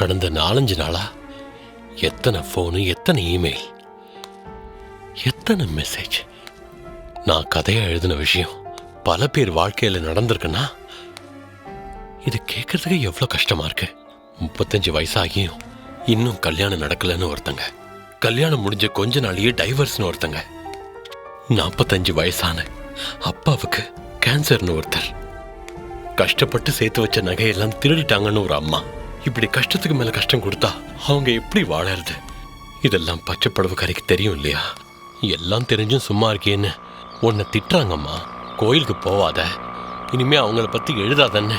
கடந்த நாலஞ்சு நாளா? எத்தனை ஃபோனு எத்தனை இமெயில் எத்தனை மெசேஜ் நான் கதையை எழுதின விஷயம் பல பேர் வாழ்க்கையில் நடந்திருக்குன்னா இது கேட்கறதுக்கு எவ்வளோ கஷ்டமா இருக்கு. முப்பத்தஞ்சு வயசாகியும் இன்னும் கல்யாணம் நடக்கலன்னு ஒருத்தங்க. கல்யாணம் முடிஞ்ச கொஞ்ச நாளையே டைவர்ஸ்னு ஒருத்தங்க. நாற்பத்தஞ்சு வயசான அப்பாவுக்கு கேன்சர்னு ஒருத்தர். கஷ்டப்பட்டு சேர்த்து வச்ச நகையெல்லாம் திருடிட்டாங்கன்னு ஒரு அம்மா. இப்படி கஷ்டத்துக்கு மேல கஷ்டம் கொடுத்தா அவங்க எப்படி வாழறது? இதெல்லாம் பச்சை படவு கரைக்கு தெரியும் இல்லையா? எல்லாம் தெரிஞ்சும் சும்மா இருக்கேன்னு உன்னை திட்டுறாங்கம்மா. கோயிலுக்கு போவாத. இனிமே அவங்கள பத்தி எழுதாதன்னு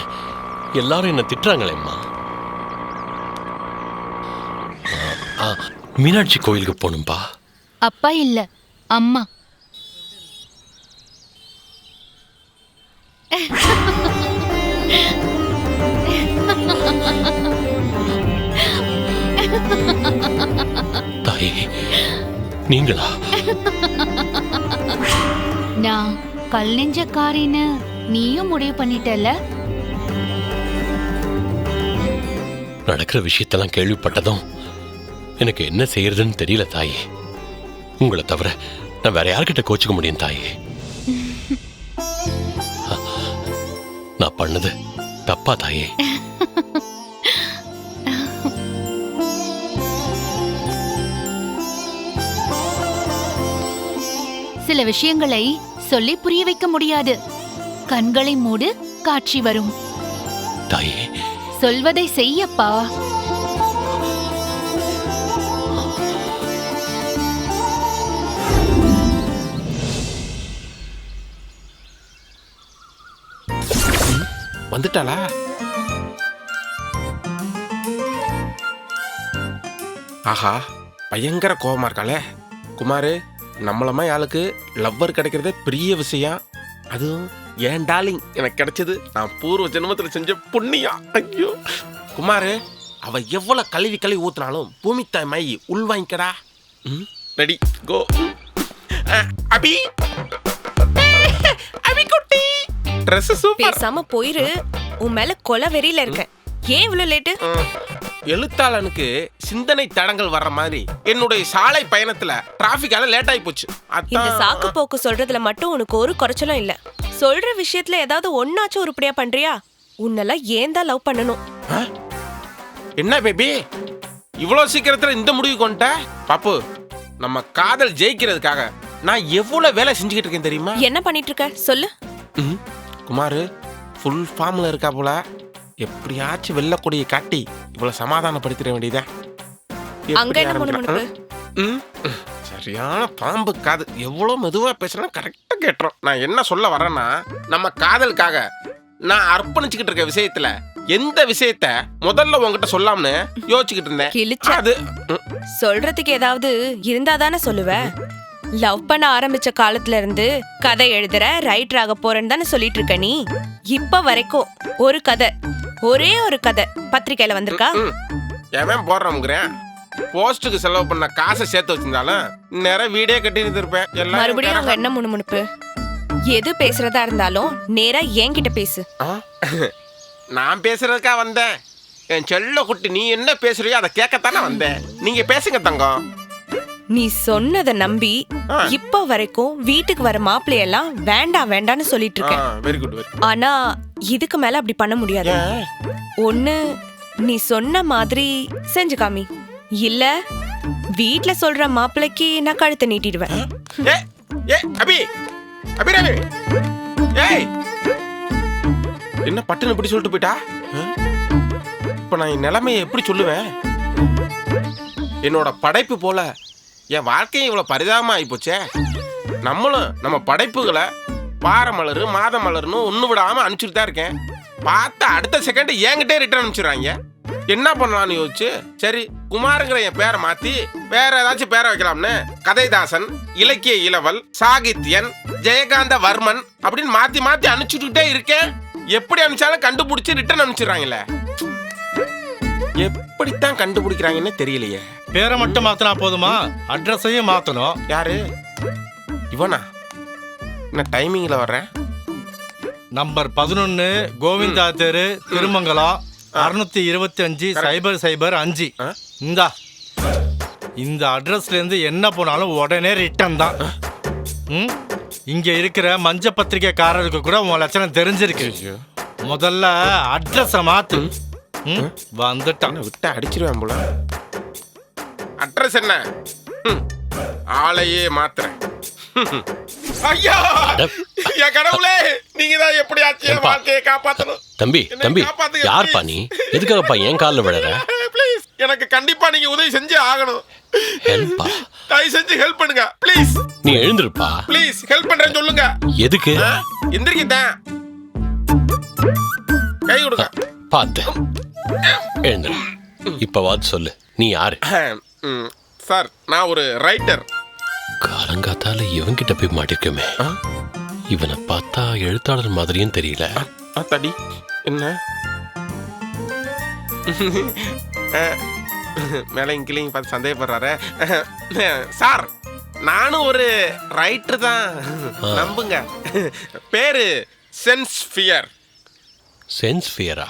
எல்லாரும் என்ன திட்டுறாங்களேம்மா. ஆ, மீனாட்சி கோயிலுக்கு போகணும்பா. அப்பா இல்ல அம்மா. நீங்களா? நான் கல் நெஞ்சக்காரின்னு நீயும் முடிவு பண்ணிட்டல நடக்கிற விஷயத்தெல்லாம் கேள்விப்பட்டதும் எனக்கு என்ன செய்யறதுன்னு தெரியல தாயே. உங்களை தவிர நான் வேற யார்கிட்ட கோச்சிக்க முடியும் தாயே? நான் பண்ணது தப்பா தாயே. சில விஷயங்களை சொல்லி புரிய வைக்க முடியாது. கண்களை மூடு காட்சி வரும். தாயே. சொல்வதை செய்யப்பா வந்துட்டாளா? ஆஹா பயங்கர கோவமா இருக்காளே. குமாரு நம்மளமா ஆளுக்கு லவ்வர் கிடைக்கிறதே பெரிய விஷயம். அதுவும் ஏன் டார்லிங் எனக்கு கிடைச்சது நான் பூர்வ ஜென்மத்துல செஞ்ச புண்ணியம். ஐயோ. குமாரு அவ எவ்வளவு கழுவி கழுவி ஊத்துனாலும் பூமி தாய் மை உள் வாங்கிக்கடா. ரெடி கோ அபி. அபி குட்டி ட்ரெஸ் சூப்பர் பேசாம போயிரு. உன் மேல கொலை வெறியில இருக்கேன். ஏன் இவ்வளவு லேட்டு. எழுத்தாளனுக்கு சிந்தனை தடங்கள் வர்ற மாதிரி. என்னுடைய சாலை பயணத்துல டிராபிக்கால லேட் ஆகி போச்சு. இந்த. சாக்கு போக்கு சொல்றதுல மட்டும் உனக்கு ஒரு குறைச்சலும் இல்ல. சொல்ற விஷயத்துல ஏதாவது ஒன்னாச்சும் உருப்படியா பண்றியா? உன்னெல்லாம் ஏன் தான் லவ் பண்ணணும்? என்ன பேபி இவ்வளவு சீக்கிரத்துல இந்த முடிவு கொண்ட பாப்பு நம்ம காதல் ஜெயிக்கிறதுக்காக நான் எவ்வளவு வேலை செஞ்சுக்கிட்டு இருக்கேன் தெரியுமா? என்ன பண்ணிட்டு இருக்க? சொல்லு. ம். குமாரு ஃபுல் ஃபார்ம்ல இருக்கா போல? எப்படியாச்சும் வெள்ளக்கொடியை காட்டி இவ்வளவு சமாதானப்படுத்திட வேண்டியதா அங்க என்ன முணுமுணுப்பு? சரியான பாம்பு காது. எவ்வளவு மெதுவா பேசுறேன்னா கரெக்டா கேட்டுரும். நான் என்ன சொல்ல வரேன்னா நம்ம காதலுக்காக நான் அர்ப்பணிச்சுக்கிட்டு இருக்க விஷயத்துல எந்த விஷயத்த முதல்ல உன்கிட்ட சொல்லாம்னு யோசிச்சுக்கிட்டு இருந்தேன். அது சொல்றதுக்கு ஏதாவது இருந்தா தானே சொல்லுவ? லவ் பண்ண ஆரம்பிச்ச காலத்துல இருந்து கதை எழுதுற ரைட்டர் ஆக போறேன்னு தானே சொல்லிட்டு இருக்க நீ? இப்ப வரைக்கும் ஒரு கதை ஒரே ஒரு கதை பத்திரிக்கையில வந்திருக்கா. எவன் போடுறோம்ங்கிறேன் போஸ்ட்டுக்கு செலவு பண்ண காசை சேர்த்து வச்சிருந்தாலும் நேரா வீடே கட்டி இருந்திருப்பேன். எல்லாம் மறுபடியும் அங்க என்ன முணுமுணுப்பு? எது பேசுறதா இருந்தாலும் நேரா என்கிட்ட பேசு? நான் பேசுறதுக்கா வந்தேன். என் செல்ல குட்டி நீ என்ன பேசுறியோ அதை கேட்கத்தானே வந்தேன். நீங்க பேசுங்க தங்கம். நீ சொன்னதை நம்பி. இப்ப வரைக்கும் வீட்டுக்கு வர மாப்பிள்ளையெல்லாம் வேண்டாம் வேண்டாம்னு சொல்லிட்டு இருக்கேன் ஆனா இதுக்கு மேல அப்படி பண்ண முடியாது. ஒண்ணு நீ சொன்ன மாதிரி செஞ்சு காமி. இல்ல வீட்ல சொல்ற மாப்பிள்ளைக்கு நான் கழுத்தை நீட்டிடுவேன். என்ன பட்டுன்னு இப்படி சொல்லிட்டு போயிட்டா? இப்ப நான் என் நிலைமையை எப்படி சொல்லுவேன்? என்னோட படைப்பு போல என் வாழ்க்கையும் இவ்வளோ பரிதாபமாக ஆகிப்போச்சே நம்மளும் நம்ம படைப்புகளை வார மலர் மாத மலர்னு ஒன்று விடாமல் அனுப்பிச்சுட்டு தான் இருக்கேன். பார்த்தா அடுத்த செகண்ட் என்கிட்டே ரிட்டர்ன் அனுப்பிச்சிடுறாங்க. என்ன பண்ணலாம்னு யோசிச்சு சரி குமாருங்கிற என் பேரை மாற்றி வேற ஏதாச்சும் பேரை வைக்கலாம்னு. கதைதாசன் இலக்கிய இளவல் சாகித்யன் ஜெயகாந்த வர்மன் அப்படின்னு மாற்றி மாற்றி அனுப்பிச்சுட்டுக்கிட்டே இருக்கேன். எப்படி அனுப்பிச்சாலும் கண்டுபிடிச்சி ரிட்டர்ன் அனுப்பிச்சிடுறாங்களே. எப்படித்தான் கண்டுபிடிக்கிறாங்கன்னு தெரியலையே. பேரை மட்டும் மாத்தினா போதுமா? அட்ரஸையும் மாத்தணும். யாரு? இவனா? என்ன டைமிங்ல வர்றேன் நம்பர் பதினொன்னு கோவிந்தா தெரு திருமங்கலம் அறுநூத்தி இருபத்தி அஞ்சு சைபர் சைபர் அஞ்சு? இந்தா. இந்த அட்ரஸ்ல இருந்து என்ன போனாலும் உடனே ரிட்டர்ன் தான். ம்? இங்க இருக்கிற மஞ்ச பத்திரிக்கைக்காரருக்கு கூட உன் லட்சணம் தெரிஞ்சிருக்கு. முதல்ல அட்ரஸ மாத்து? வந்துட்டான். விட்டு அடிச்சிருவேன் போல. அட்ரஸ் என்ன? ஆளையே மாத்துறேன். ஐயா. என் கடவுளே நீங்க தான் என் ஏன்பா? வாழ்க்கையை காப்பாத்தணும்? தம்பி தம்பி யார்ப்பா நீ? எதுக்காகப்பா என் காலில் விழற? ப்ளீஸ் எனக்கு கண்டிப்பா நீங்க உதவி செஞ்சே ஆகணும். ஹெல்ப்பா? தயவு செஞ்சு ஹெல்ப் பண்ணுங்க ப்ளீஸ் நீ எழுந்திருப்பா? ப்ளீஸ் ஹெல்ப் பண்றேன்னு சொல்லுங்க. எதுக்கு? எந்திரிக்கிட்டேன் கை கொடுங்க. பார்த்து எழுந்துரு இப்பவாது சொல்லு. நீ யாரு? சார் நான் ஒரு ரைட்டர் காலங்காத்தால இவன்கிட்ட போய் மாட்டிருக்கோமே? இவனை பார்த்தா எழுத்தாளர் மாதிரியும் தெரியல. அத்தாடி என்ன? மேலையும் கிளையும் பார்த்து சந்தேகப்படுறாரு. சார் நானும் ஒரு ரைட்டர் தான். நம்புங்க. பேரு சென்ஸ்பியர் சென்ஸ்பியரா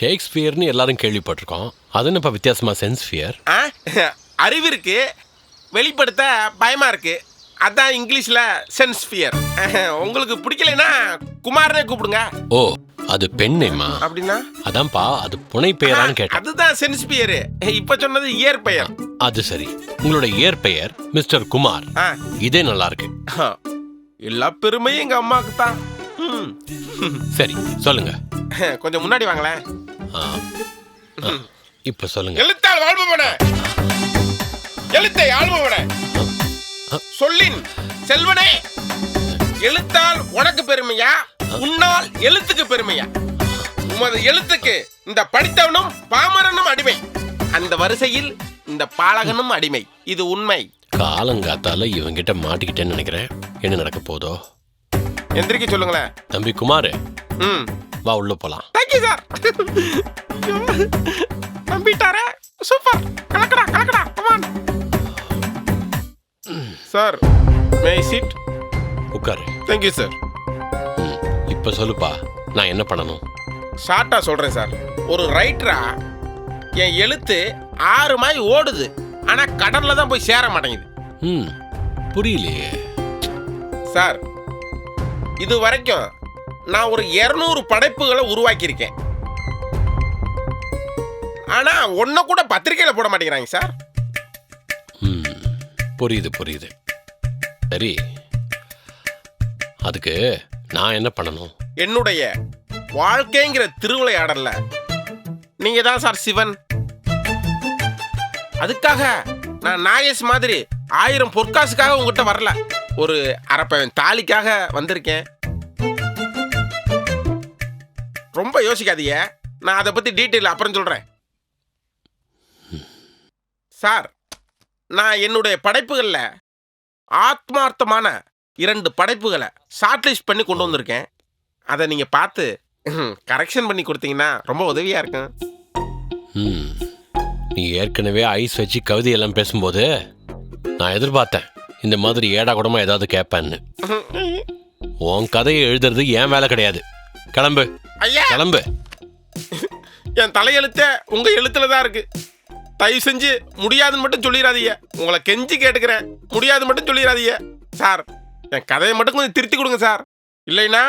ஷேக்ஸ்பியர்னு எல்லாரும் கேள்விப்பட்டிருக்கோம். அது என்னப்பா வித்தியாசமா சென்ஸ்பியர்? ஆ? அறிவு இருக்கு வெளிப்படுத்த பயமா இருக்கு. அதான் இங்கிலீஷ்ல சென்ஸ்பியர். உங்களுக்கு பிடிக்கலைன்னா குமார்னே கூப்பிடுங்க. ஓ அது பெண்ணேம்மா? அப்படின்னா? அதான்ப்பா அது புனை பெயரான்னு கேட்டேன். அதுதான் சென்ஸ்பியர். இப்ப சொன்னது இயற்பெயர். அது சரி. உங்களோட இயற்பெயர் மிஸ்டர் குமார். இதே நல்லா இருக்கு. எல்லா பெருமையும் எங்க அம்மாவுக்கு தான். சரி சொல்லுங்க. கொஞ்சம் முன்னாடி வாங்களேன். இப்ப சொல்லுங்க. எழுத்தால் வாழ்பவன எழுத்தை ஆள்பவன சொல்லின் செல்வனே எழுத்தால் உனக்கு பெருமையா? உன்னால் எழுத்துக்கு பெருமையா? உமது எழுத்துக்கு இந்த படித்தவனும் பாமரனும் அடிமை. அந்த வரிசையில் இந்த பாலகனும் அடிமை. இது உண்மை. காலங்காத்தால இவங்கிட்ட மாட்டிக்கிட்டேன்னு நினைக்கிறேன். என்ன நடக்க போதோ? எந்திரிக்க சொல்லுங்களேன். தம்பி குமார் ம். வா உள்ள போலாம். தேங்க்யூ சார் நம்பிட்டாரே சூப்பர் கலக்கடா கலக்கடா. கமான் சார் மே சீட் உட்காரு. தேங்க்யூ சார் இப்ப சொல்லுப்பா நான் என்ன பண்ணணும்? ஷார்ட்டா சொல்றேன் சார் ஒரு ரைட்டரா என் எழுத்து ஆறு மாய் ஓடுது. ஆனா கடல்ல தான் போய் சேர மாட்டேங்குது. ம் புரியலையே. சார் இது வரைக்கும் நான் ஒரு 200 படைப்புகளை உருவாக்கியிருக்கேன். ஆனா ஒன்ன கூட பத்திரிக்கையில போட மாட்டேங்கிறாங்க சார். புரியுது புரியுது. சரி அதுக்கு நான் என்ன பண்ணணும்? என்னுடைய வாழ்க்கைங்கிற திருவிளையாடல்ல நீங்க தான் சார் சிவன். அதுக்காக நான் நாகேஷ் மாதிரி ஆயிரம் பொற்காசுக்காக உங்ககிட்ட வரல. ஒரு அரப்பவன் தாலிக்காக வந்திருக்கேன். ரொம்ப யோசிக்காதீங்க. நான் அதை பற்றி டீட்டெயில் அப்புறம் சொல்கிறேன் சார் நான் என்னுடைய படைப்புகளில் ஆத்மார்த்தமான இரண்டு படைப்புகளை ஷார்ட்லிஸ்ட் பண்ணி கொண்டு வந்திருக்கேன். அதை நீங்கள் பார்த்து கரெக்ஷன் பண்ணி கொடுத்தீங்கன்னா ரொம்ப உதவியாக இருக்கும். நீ ஏற்கனவே ஐஸ் வச்சு கவிதையெல்லாம் பேசும்போது நான் எதிர்பார்த்தேன். இந்த மாதிரி ஏடா கூடமா ஏதாவது கேட்பேன்னு உன் கதையை எழுதுறது என் வேலை கிடையாது. கிளம்பு. ஐயா! கிளம்பு. என் தலையெழுத்த உங்க எழுத்துல தான் இருக்கு. தயவு செஞ்சு முடியாதுன்னு மட்டும் சொல்லிடாதீங்க உங்களை கெஞ்சி கேட்டுக்கிறேன். முடியாது மட்டும் சொல்லிடாதீங்க சார் என் கதையை மட்டும் கொஞ்சம் திருத்தி கொடுங்க சார். இல்லைனா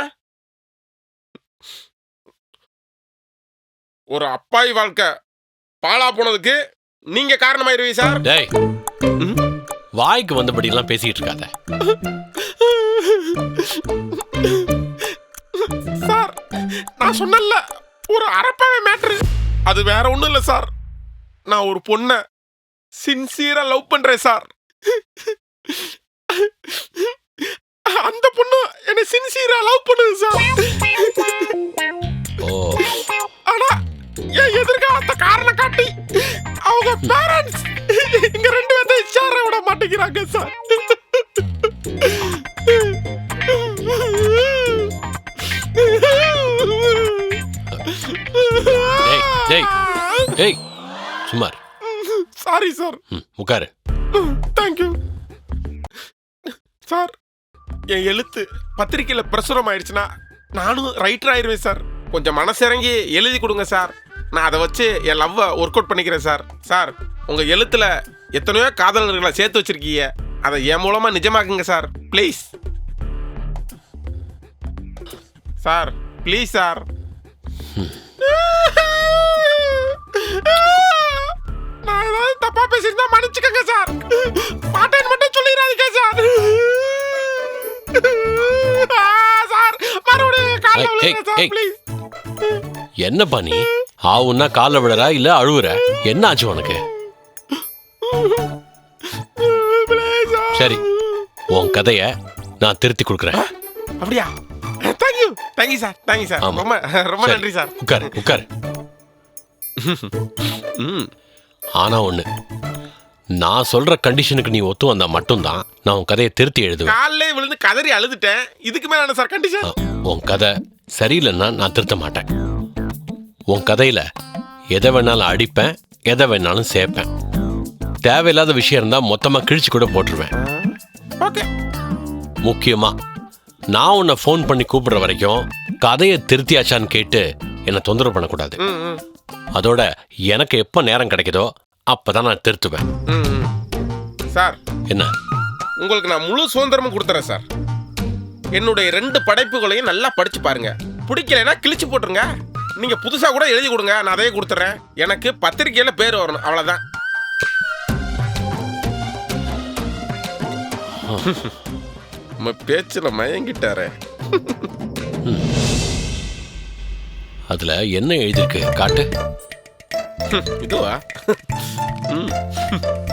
ஒரு அப்பாவி வாழ்க்கை பாழா போனதுக்கு நீங்க காரணமாயிருவீங்க சார். வாய்க்கு வந்தபடியெல்லாம் பேசிக்கிட்டு இருக்காத சார் நான் சொன்னல ஒரு அரப்பாவை மேட்ரு. அது வேற ஒண்ணும் இல்ல சார். நான் ஒரு பொண்ண சின்சியரா லவ் பண்றேன் சார். அந்த பொண்ணு என்னை சின்சியரா லவ் பண்ணுது சார். ஓ. ஆனா என் எதிர்காலத்தை காரணம் காட்டி அவங்க பேரண்ட்ஸ் விட மாட்டேங்கிறாங்க சார் சுமார் சாரி சார் உட்காரு. தேங்க்யூ சார் என் எழுத்து பத்திரிக்கையில் பிரசுரம் ஆயிடுச்சுன்னா நானும் ரைட்டர் ஆயிருவேன் சார் கொஞ்சம் மனசிறங்கி எழுதி கொடுங்க சார் நான் அதை வச்சு என் லவ்வை ஒர்க் அவுட் பண்ணிக்கிறேன் சார் சார் உங்கள் எழுத்துல எத்தனையோ காதலர்களை சேர்த்து வச்சிருக்கீங்க. அதை என் மூலமா நிஜமாக்குங்க sir. Please sir please sir. நான் ஏதாவது தப்பா பேசியிருந்தா மன்னிச்சுக்கங்க சார். மாட்டேன் மட்டும் சொல்லிடாதீங்க சார். சார் மறுபடியும் காலைல ஏய், விழுங்க சார் ஏய். ப்ளீஸ் என்னப்பா நீ? ஆவுன்னா காலை விடுறா இல்ல அழுவுற? என்ன ஆச்சு உனக்கு? சரி உன் கதைய நான் திருத்தி கொடுக்குறேன். அப்படியா? Thank you thank you sir thank you sir ஆமா. ரொம்ப ரொம்ப சரி, நன்றி சார் உட்காரு உட்காரு. ம். ஆனா ஒண்ணு நான் சொல்ற கண்டிஷனுக்கு நீ ஒத்து வந்தா மட்டும்தான் நான் உன் கதையை திருத்தி எழுதுவேன். காலையிலே விழுந்து கதறி அழுதுட்டேன். இதுக்கு மேல என்ன சார் கண்டிஷன் ஆ, உன் கதை சரியில்லைன்னா நான் திருத்த மாட்டேன். உன் கதையில எதை வேணாலும் அடிப்பேன் எதை வேணாலும் சேர்ப்பேன். தேவையில்லாத விஷயம் இருந்தா மொத்தமா கிழிச்சு கூட போட்டுருவேன். ஓகே. முக்கியமா நான் உன்னை ஃபோன் பண்ணி கூப்பிடுற வரைக்கும் கதையை திருத்தியாச்சான்னு கேட்டு என்னை தொந்தரவு பண்ணக்கூடாது. அதோட எனக்கு எப்போ நேரம் கிடைக்குதோ அப்பதான் நான் திருத்துவேன். சார். என்ன? உங்களுக்கு நான் முழு சுதந்திரமும் கொடுத்துறேன் சார். என்னுடைய ரெண்டு படைப்புகளையும் நல்லா படிச்சு பாருங்க. பிடிக்கலைன்னா கிழிச்சு போட்டுருங்க. நீங்க புதுசா கூட எழுதி கொடுங்க நான் அதையே கொடுத்துறேன். எனக்கு பத்திரிக்கையில பேர் வரணும் அவ்வளவுதான். நம்ம பேச்சுல மயங்கிட்டாரே. அதுல என்ன எழுதியிருக்கு? காட்டு. இதுவா?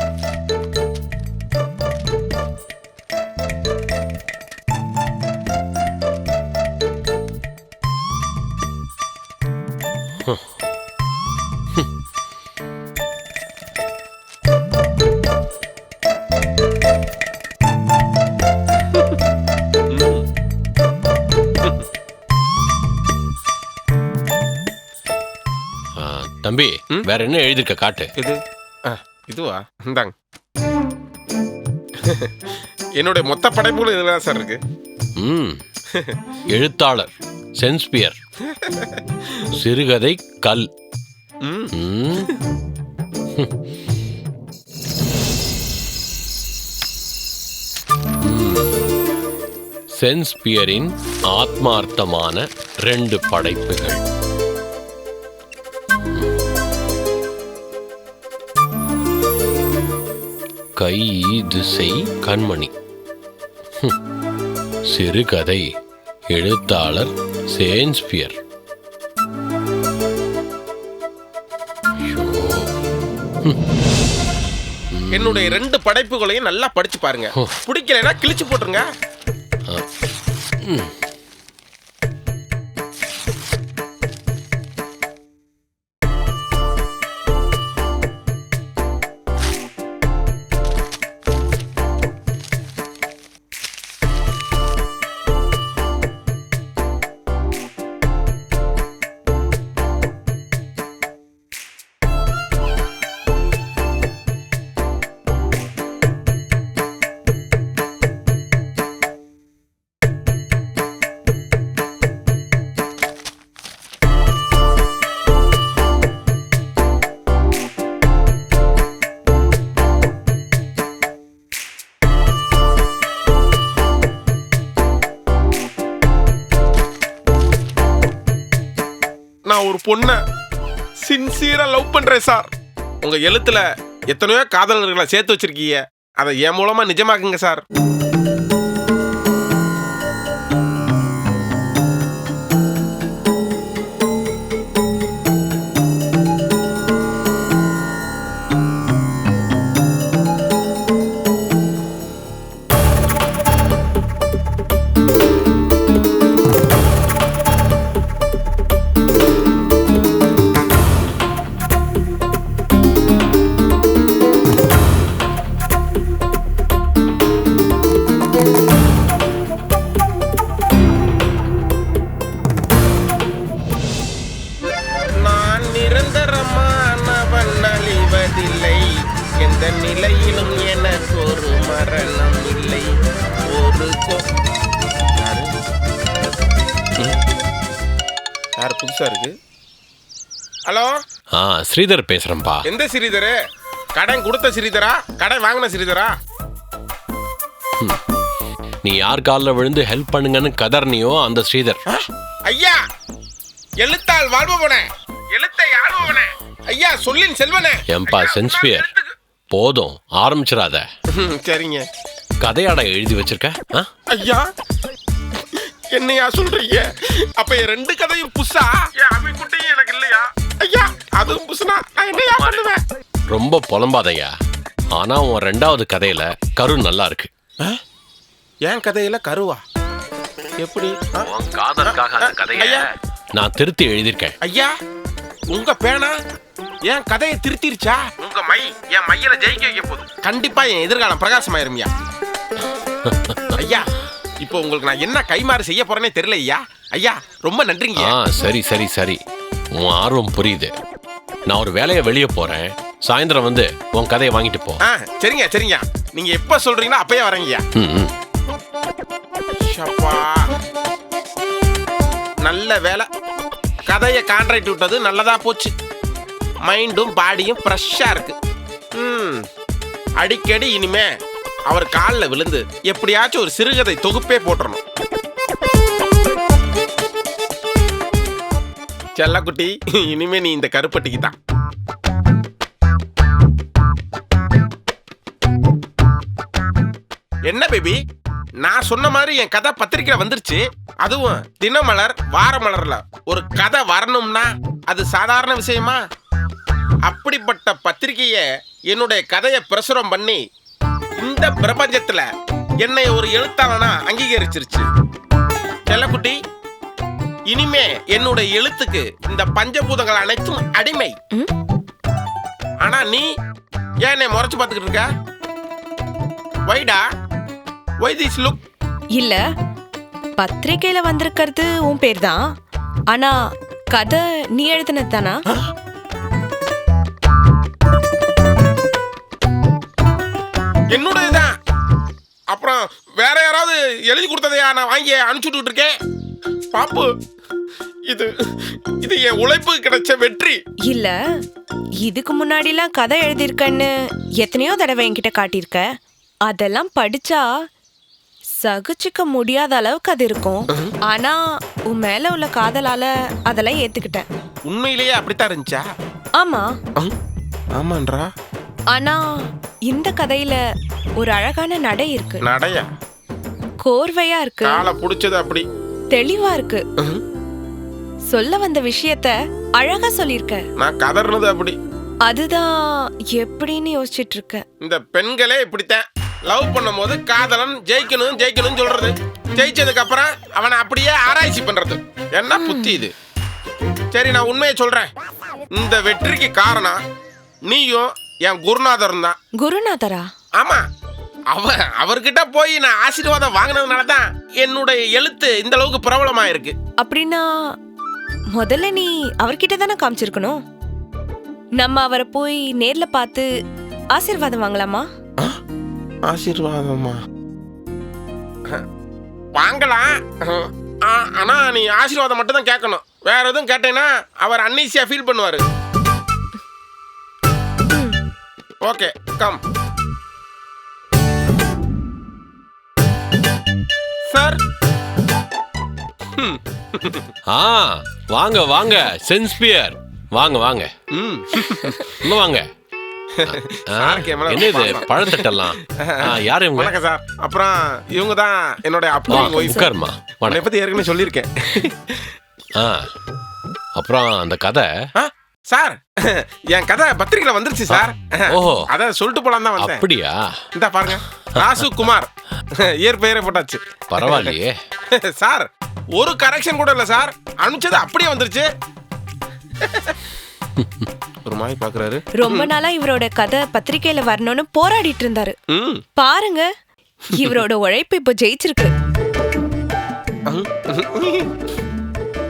தம்பி? வேற என்ன எழுதியிருக்க காட்டு. இது இதுவா? இந்தாங்க. என்னுடைய மொத்த படைப்புகளும் இதுல தான் சார் இருக்கு. ம். எழுத்தாளர் சென்ஸ்பியர் சிறுகதை கல். ம். சென்ஸ்பியரின் ஆத்மார்த்தமான ரெண்டு படைப்புகள். கை திசை கண்மணி. சிறுகதை எழுத்தாளர் ஷேக்ஸ்பியர். ஐயோ. என்னுடைய ரெண்டு படைப்புகளையும் நல்லா படிச்சு பாருங்க. பிடிக்கலைன்னா கிழிச்சு போட்டுருங்க. நான் ஒரு பொண்ணை சின்சியரா லவ் பண்றேன் சார் உங்க எழுத்துல எத்தனையோ காதலர்களை சேர்த்து வச்சிருக்கீங்க. அதை என் மூலமா நிஜமாக்குங்க சார் நிலையிலும் எனக்கு ஒரு மரணம் இல்லை. ஒரு யாரு? புதுசா இருக்கு? ஹலோ? ஆ ஸ்ரீதர் பேசுறேன்பா. எந்த சிறிதரு கடன் கொடுத்த சிறிதரா கடன் வாங்கின சிறிதரா நீ யார் காலில் விழுந்து ஹெல்ப் பண்ணுங்கன்னு கதர்னியோ அந்த ஸ்ரீதர்? ஐயா! எழுத்தால் வாழ்பவனே. எழுத்தை ஆள்பவனே. ஐயா சொல்லின் செல்வனே. ஏம்பா ஐயா, சென்ஸ்பியர். போதும் ஆரம்பிச்சிடாத. சரிங்க. கதையாட எழுதி வச்சிருக்க? ஐயா என்னையா சொல்றீங்க? அப்ப என் ரெண்டு கதையும் என் அவை குட்டையும் எனக்கு இல்லையா? ஐயா அதுவும் நான் என்னையா பண்ணுவேன்? ரொம்ப புலம்பாதையா ஆனா உன் ரெண்டாவது கதையில கரு நல்லா இருக்கு. என் கதையில கருவா? எப்படி? காதலுக்காக அந்த கதைய. நான் திருத்தி எழுதியிருக்கேன். ஐயா உங்க பேனா? என் கதையை திருத்திருச்சா? உங்க மை என் மையில ஜெயிக்க வைக்க போகுது கண்டிப்பா என் எதிர்காலம் பிரகாசமாயிருமியா ஐயா. இப்போ உங்களுக்கு நான் என்ன கைமாறு செய்ய போறேனே தெரியல ஐயா. ஐயா ரொம்ப நன்றிங்க. ஆ சரி சரி சரி. உன் ஆர்வம் புரியுது. நான் ஒரு வேலையை வெளியே போறேன். சாயந்தரம் வந்து உன் கதையை வாங்கிட்டு போ. ஆ சரிங்க சரிங்க. நீங்க எப்ப சொல்றீங்களோ அப்பயே வரேங்கய்யா ம், ம். ஷப்பா. நல்ல வேலை. கதையை கான்ட்ராக்ட் விட்டது நல்லதா போச்சு. மைண்டும் பாடியும் ஃப்ரெஷ்ஷாக இருக்கு. ம். அடிக்கடி இனிமே அவர் காலில் விழுந்து எப்படியாச்சும் ஒரு சிறுகதை தொகுப்பே போட்டுறணும். செல்லக்குட்டி இனிமே நீ இந்த கருப்பட்டிக்கு தான் என்ன பேபி நான் சொன்ன மாதிரி என் கதை பத்திரிக்கையில வந்துருச்சு. அதுவும் தினமலர் வாரமலர்ல ஒரு கதை வரணும்னா அது சாதாரண விஷயமா? அப்படிப்பட்ட பத்திரிக்கைய என்னுடைய கதையை பிரசுரம் பண்ணி இந்த பிரபஞ்சத்துல என்னை ஒரு எழுத்தாளனா அங்கீகரிச்சிருச்சு. செல்லக்குட்டி இனிமே என்னுடைய எழுத்துக்கு இந்த பஞ்சபூதங்கள் அனைத்தும் அடிமை? ஆனா நீ ஏன் என்னை முறைச்சு பார்த்துக்கிட்டு இருக்க? வைடா வை திஸ் லுக் இல்ல பத்திரிக்கையில வந்திருக்கிறது உன் பேர் தான் ஆனா கதை நீ எழுதினது தானா? என்னுடையதான் அப்புறம் வேற யாராவது எழுதி கொடுத்ததையா நான் வாங்கி அனுப்பிச்சுட்டு இருக்கேன் பாப்பு இது இது என் உழைப்பு கிடைச்ச வெற்றி. இல்ல இதுக்கு முன்னாடிலாம் கதை எழுதியிருக்கேன்னு எத்தனையோ தடவை என்கிட்ட காட்டியிருக்க. அதெல்லாம் படிச்சா சகிச்சுக்க முடியாத அளவுக்கு அது இருக்கும். ஆனா உன் மேல உள்ள காதலால அதெல்லாம் ஏத்துக்கிட்டேன். உண்மையிலேயே அப்படித்தான் இருந்துச்சா? ஆமா. ஆமான்றா? ஆனா இந்த கதையில ஒரு அழகான நடை இருக்கு. நடையா? கோர்வையா இருக்கு. காலை புடிச்சது அப்படி. தெளிவா இருக்கு. சொல்ல வந்த விஷயத்த அழகா சொல்லியிருக்க. நான் கதறினது அப்படி. அதுதான் எப்படின்னு யோசிச்சிட்டு இருக்கேன் இந்த பெண்களே இப்படித்தான். லவ் பண்ணும்போது காதலன் ஜெயிக்கணும் ஜெயிக்கணும் சொல்றது. ஜெயிச்சதுக்கு அப்புறம் அவனை அப்படியே ஆராய்ச்சி பண்றது. என்ன புத்தி இது? சரி நான் உண்மையை சொல்றேன். இந்த வெற்றிக்கு காரணம் நீயும் என் குருநாதரும் தான். குருநாதரா? ஆமா. அவ அவர்கிட்ட போய் நான் ஆசீர்வாதம் வாங்கினதுனால தான் என்னுடைய எழுத்து இந்த அளவுக்கு பிரபலமா இருக்கு அப்படின்னா முதல்ல நீ அவர்கிட்ட தானே காமிச்சிருக்கணும்? நம்ம அவரை போய் நேர்ல பார்த்து ஆசீர்வாதம் வாங்கலாமா? ஆசீர்வாதமா? வாங்கலாம். ஆ, ஆனா நீ ஆசீர்வாதம் மட்டும் தான் கேட்கணும். வேற எதுவும் கேட்டேன்னா அவர் அன்னீசியா ஃபீல் பண்ணுவாரு. Okay come. சார். ஆ வாங்க வாங்க சென்ஸ்பியர். வாங்க வாங்க. ம். உள்ள வாங்க. சாருக்கு என் மேல என்ன இது பாசம். பழத்தட்டெல்லாம்? ஆ, யாரு இவங்க? வணக்கம் சார். அப்புறம் இவங்க தான் என்னோட அப்பா ஒய்ஃப் உட்காருமா உன்னை வணக்கம் பத்தி ஏற்கனவே சொல்லியிருக்கேன். ஆ அப்புறம் அந்த கதை. ஆ, சார் என் கதை பத்திரிக்கையில வந்துருச்சு சார். ஓஹோ. அத சொல்லிட்டு போலாம் தான் வந்தேன். அப்படியா? இந்த பாருங்க. ராசு குமார். இயற்பெயரை போட்டாச்சு. பரவாயில்லையே. சார் ஒரு கரெக்ஷன் கூட இல்ல சார். அனுப்பிச்சது அப்படியே வந்துருச்சு. ஒரு மாதிரி பாக்குறாரு. ரொம்ப நாளா இவரோட கதை பத்திரிக்கையில வரணும்னு போராடிட்டு இருந்தாரு. ம். பாருங்க இவரோட உழைப்பு இப்போ ஜெயிச்சிருக்கு.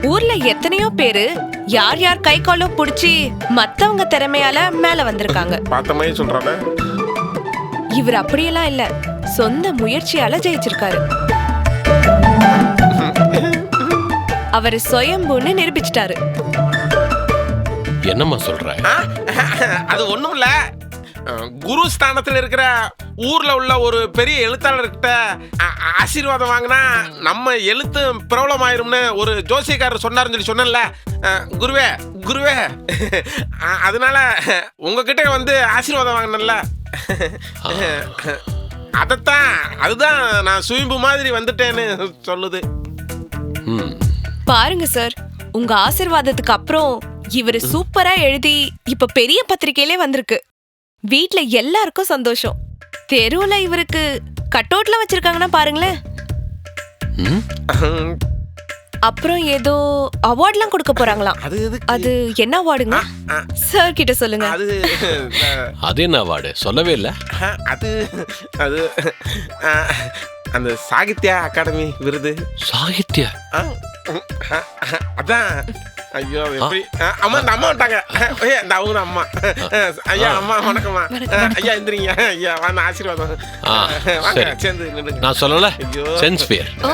ஊர்ல எத்தனையோ பேரு யார் யார் கை காலோ புடிச்சு மத்தவங்க திறமையால மேல வந்திருக்காங்க. சொல்றாங்க இவர் அப்படியெல்லாம் இல்ல. சொந்த முயற்சியால ஜெயிச்சிருக்காரு. அவர் சுயம்புன்னு நிரூபிச்சிட்டாரு. என்னம்மா சொல்ற? அது ஒண்ணும் இல்ல. குரு ஸ்தானத்துல இருக்கிற ஊர்ல உள்ள ஒரு பெரிய எழுத்தாளர்கிட்ட ஆசீர்வாதம் வாங்கினா நம்ம எழுத்து பிரபலம் ஆயிரும்னு ஒரு ஜோசியக்காரர் சொன்னாருன்னு சொல்லி சொன்னேன்ல. குருவே குருவே. அதனால உங்ககிட்ட வந்து ஆசீர்வாதம் வாங்கினேன்ல. அதைத்தான் அதுதான் நான் சுயம்பு மாதிரி வந்துட்டேன்னு சொல்லுது. பாருங்க சார் உங்க ஆசிர்வாதத்துக்கு அப்புறம் இவர் சூப்பரா எழுதி இப்ப பெரிய பத்திரிக்கையிலே வந்திருக்கு. வீட்ல எல்லாருக்கும் சந்தோஷம். தெருவுல இவருக்கு கட் அவுட்லாம் வச்சிருக்காங்கன்னா பாருங்களேன். அப்புறம் ஏதோ அவார்ட்லாம் கொடுக்க போறாங்களாம். அது? அது என்ன அவார்டுங்க? ஆ, சார் கிட்ட சொல்லுங்க. அது என்ன அவார்டு? சொல்லவே இல்லை. அது அது அந்த சாகித்ய அகாடமி விருது. சாகித்ய? அதான். ஐயோ எப்படி? அம்மா இந்த அம்மா வந்துட்டாங்க. அஹ், ஏய், இந்த அவங்க தான் அம்மா ஐயா அம்மா வணக்கம்மா. ஐயா எந்திரிங்க. ஐயா வாங்க ஆசீர்வாதம். வாங்க சரி. சேர்ந்து நான் சொல்லல? ஐயோ. சென்ஸ்பியர் ஓ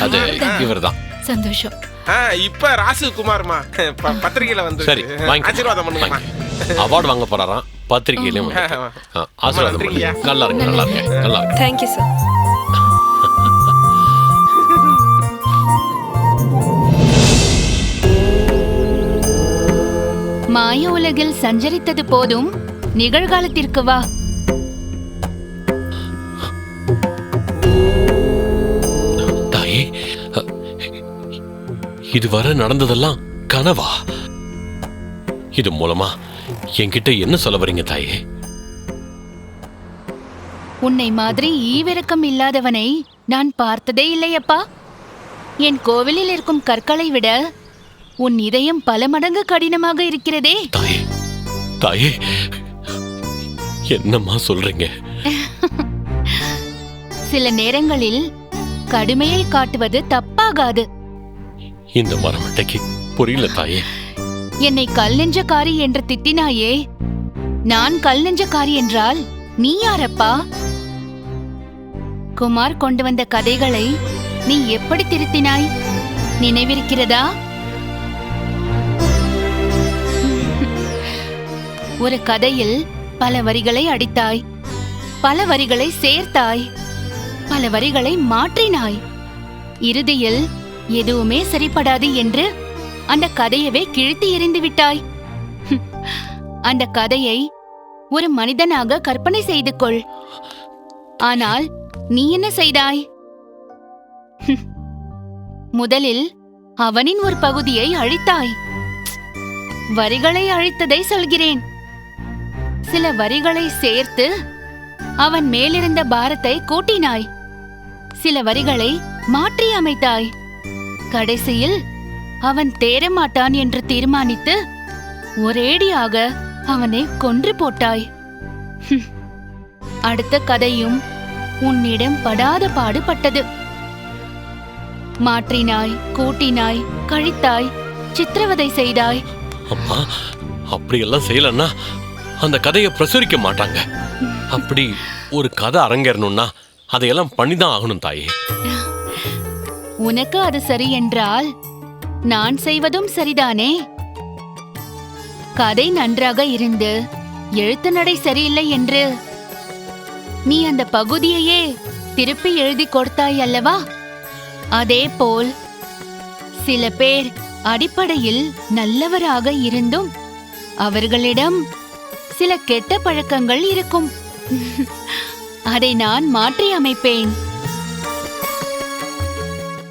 அது இவர்தான். சந்தோஷம். ஆ, இப்ப ராசு குமார்மா ப- பத்திரிக்கையில வந்து சரி வாங்கி ஆசீர்வாதம் பண்ணுங்கம்மா. அவார்டு வாங்க போறாராம். ஆ, ஆசீர்வாதம். பண்ணுங்க. நல்லா இருக்கு நல்லா இருக்கு நல்லா இருக்கு. தேங்க்யூ சார் மாய உலகில் சஞ்சரித்தது போதும். நிகழ்காலத்திற்கு வா. தாயே இதுவரை நடந்ததெல்லாம் கனவா? இது மூலமா என்கிட்ட என்ன சொல்ல வரீங்க தாயே? உன்னை மாதிரி ஈவிரக்கம் இல்லாதவனை நான் பார்த்ததே இல்லையப்பா. என் கோவிலில் இருக்கும் கற்களை விட உன் இதயம் பல மடங்கு கடினமாக இருக்கிறதே. தாயே தாயே என்னம்மா சொல்றீங்க? சில நேரங்களில் கடுமையை காட்டுவது தப்பாகாது. இந்த மரமட்டைக்கு புரியல தாயே. என்னை கல் நெஞ்சக்காரி என்று திட்டினாயே. நான் கல் நெஞ்சக்காரி என்றால் நீ யாரப்பா? குமார் கொண்டு வந்த கதைகளை நீ எப்படி திருத்தினாய்? நினைவிருக்கிறதா? ஒரு கதையில் பல வரிகளை அடித்தாய். பல வரிகளை சேர்த்தாய். பல வரிகளை மாற்றினாய். இறுதியில் எதுவுமே சரிப்படாது என்று அந்த கதையவே கிழித்து எறிந்து விட்டாய். ஹம். அந்த கதையை ஒரு மனிதனாக கற்பனை செய்து கொள். ஆனால் நீ என்ன செய்தாய்? முதலில் அவனின் ஒரு பகுதியை அழித்தாய். வரிகளை அழித்ததை சொல்கிறேன். சில வரிகளை சேர்த்து அவன் மேலிருந்த பாரத்தை கூட்டினாய். சில வரிகளை மாற்றி அமைத்தாய். கடைசியில் அவன் தேரமாட்டான் என்று தீர்மானித்து ஒரேடியாக அவனை கொன்று போட்டாய். அடுத்த கதையும் உன்னிடம் படாத பாடுபட்டது. மாற்றினாய் கூட்டினாய் கழித்தாய் சித்திரவதை செய்தாய். அம்மா அப்படியெல்லாம் செய்யலன்னா அந்த கதையை பிரசுரிக்க மாட்டாங்க. அப்படி ஒரு கதை அரங்கேறணும்னா அதையெல்லாம் பண்ணிதான் ஆகணும் தாயே. உனக்கு அது சரி என்றால் நான் செய்வதும் சரிதானே? கதை நன்றாக இருந்து எழுத்து நடை சரியில்லை என்று நீ அந்த பகுதியையே திருப்பி எழுதி கொடுத்தாய் அல்லவா? அதே போல் சில பேர் அடிப்படையில் நல்லவராக இருந்தும் அவர்களிடம் சில கெட்ட பழக்கங்கள் இருக்கும். அதை நான் மாற்றி அமைப்பேன்.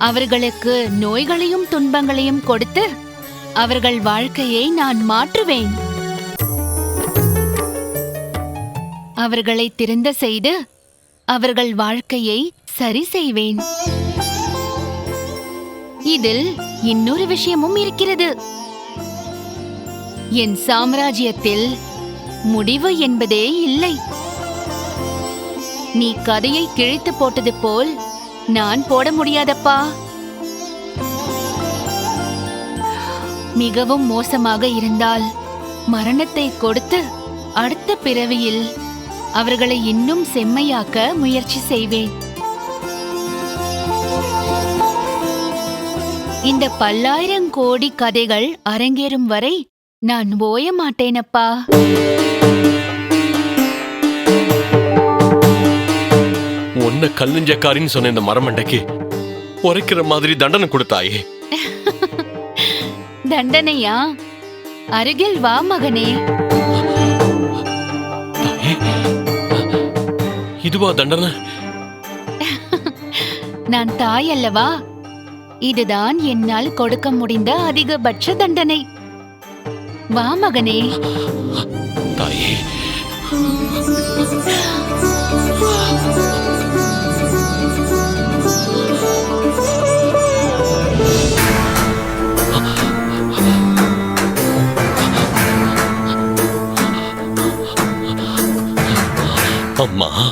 அவர்களுக்கு நோய்களையும் துன்பங்களையும் கொடுத்து அவர்கள் வாழ்க்கையை நான் மாற்றுவேன். அவர்களை திறந்த செய்து அவர்கள் வாழ்க்கையை சரி செய்வேன். இதில் இன்னொரு விஷயமும் இருக்கிறது. என் சாம்ராஜ்யத்தில் முடிவு என்பதே இல்லை. நீ கதையை கிழித்து போட்டது போல் நான் போட முடியாதப்பா. மிகவும் மோசமாக இருந்தால் மரணத்தை கொடுத்து அடுத்த பிறவியில் அவர்களை இன்னும் செம்மையாக்க முயற்சி செய்வேன். இந்த பல்லாயிரம் கோடி கதைகள் அரங்கேறும் வரை நான் ஓய மாட்டேனப்பா உன்னை கல்லுஞ்சக்காரின்னு சொன்ன இந்த மரமண்டைக்கு உரைக்கிற மாதிரி தண்டனை கொடுத்தாயே. தண்டனையா? அருகில் வா மகனே. இதுவா தண்டனை? நான் தாய் அல்லவா? இதுதான் என்னால் கொடுக்க முடிந்த அதிகபட்ச தண்டனை. வா மகனே. தாயே. মা